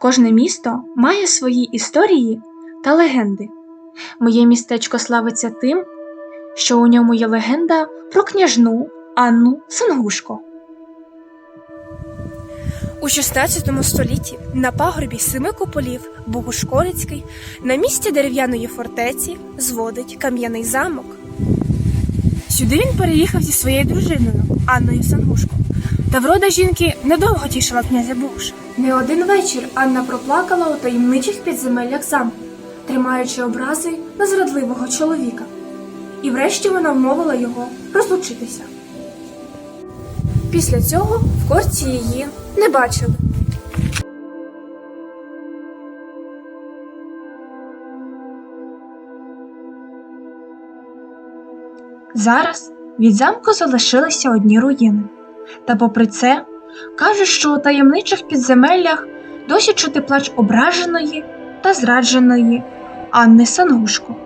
Кожне місто має свої історії та легенди. Моє містечко славиться тим, що у ньому є легенда про княжну Анну Сангушко. У 16 столітті на пагорбі семи куполів Богушкорицький на місці дерев'яної фортеці зводить кам'яний замок. Сюди він переїхав зі своєю дружиною Анною Сангушко. Та врода жінки недовго тішила князя Буша. Не один вечір Анна проплакала у таємничих підземеллях замку, тримаючи образи на зрадливого чоловіка. І врешті вона вмовила його розлучитися. Після цього в корці її не бачили. Зараз від замку залишилися одні руїни. Та попри це, кажуть, що у таємничих підземеллях досі чути плач ображеної та зрадженої Анни Сангушко.